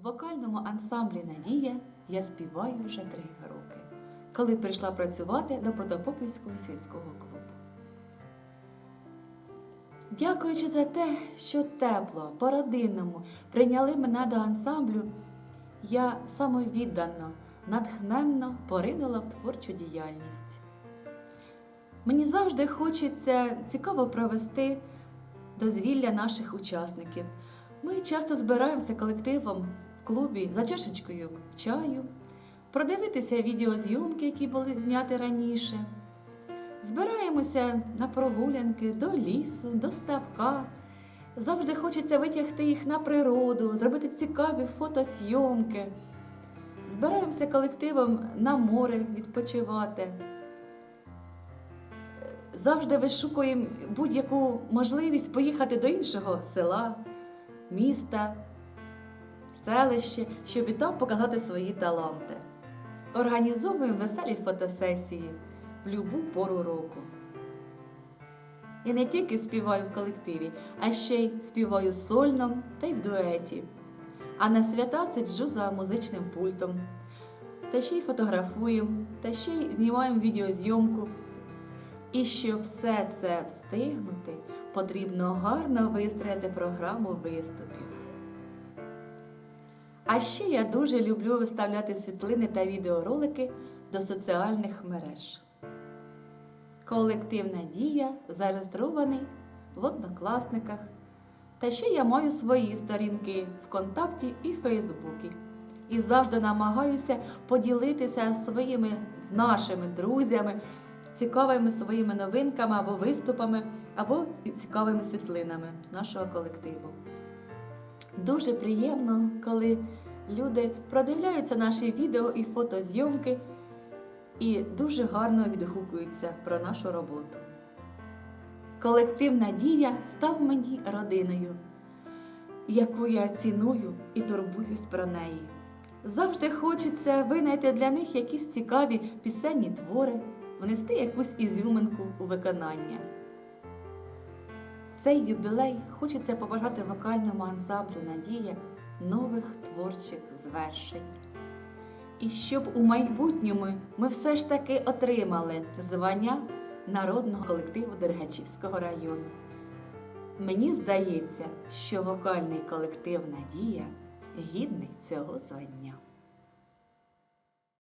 В вокальному ансамблі Надія я співаю вже три роки, коли прийшла працювати до Протопопівського сільського клубу. Дякуючи за те, що тепло, по-родинному прийняли мене до ансамблю, я самовіддано, натхненно поринула в творчу діяльність. Мені завжди хочеться цікаво провести дозвілля наших учасників. Ми часто збираємося колективом клубі за чашечкою чаю, продивитися відеозйомки, які були зняті раніше. Збираємося на прогулянки до лісу, до ставка. Завжди хочеться витягти їх на природу, зробити цікаві фотосйомки. Збираємося колективом на море відпочивати. Завжди вишукуємо будь-яку можливість поїхати до іншого села, міста, селище, щоб і там показати свої таланти. Організовуємо веселі фотосесії в любу пору року. Я не тільки співаю в колективі, а ще й співаю сольно та й в дуеті. А на свята сиджу за музичним пультом. Та ще й фотографуємо, та ще й знімаємо відеозйомку. І щоб все це встигнути, потрібно гарно вистроїти програму виступів. А ще я дуже люблю виставляти світлини та відеоролики до соціальних мереж. Колектив Надія зареєстрований в однокласниках. Та ще я маю свої сторінки ВКонтакті і Фейсбуці. І завжди намагаюся поділитися своїми нашими друзями, цікавими своїми новинками або виступами, або цікавими світлинами нашого колективу. Дуже приємно, коли люди продивляються наші відео і фотозйомки і дуже гарно відгукуються про нашу роботу. Колектив Надія став мені родиною, яку я ціную і турбуюсь про неї. Завжди хочеться винайти для них якісь цікаві пісенні твори, внести якусь ізюминку у виконання. Цей юбілей хочеться побажати вокальному ансамблю Надія нових творчих звершень. І щоб у майбутньому ми все ж таки отримали звання народного колективу Дергачівського району. Мені здається, що вокальний колектив Надія гідний цього звання.